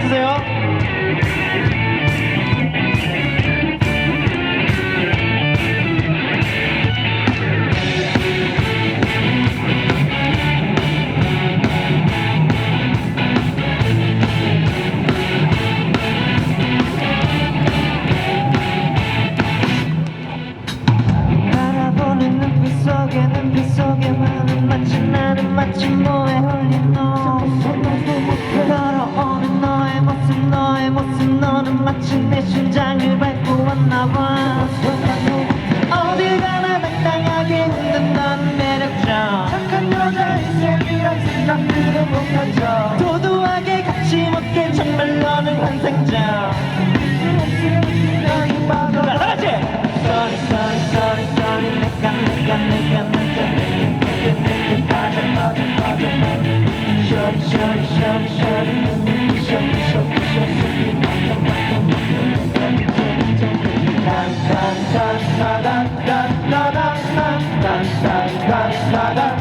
주세요. 바라보는 눈빛 속에 눈빛 속에 마음 맞지 나는 맞지 뭐에 홀린 너 마침내 심장을 밟고 왔나봐.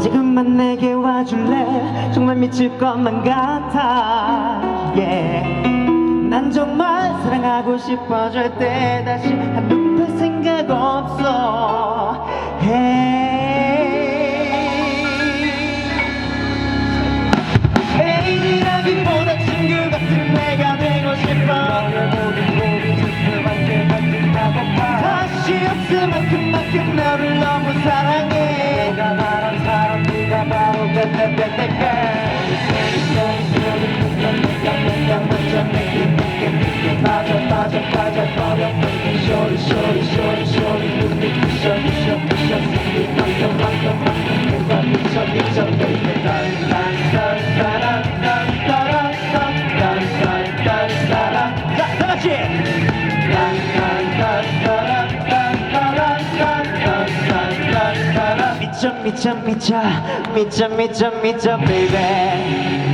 지금만 내게 와줄래? 정말 미칠 것만 같아. Yeah. 난 정말 사랑하고 싶어. 절대 다시 한눈팔 생각 없어. Hey. 애인이라기보다 친구 같은 내가 되고 싶어. Mitcha, mitcha, mitcha, mitcha, mitcha, mitcha, baby.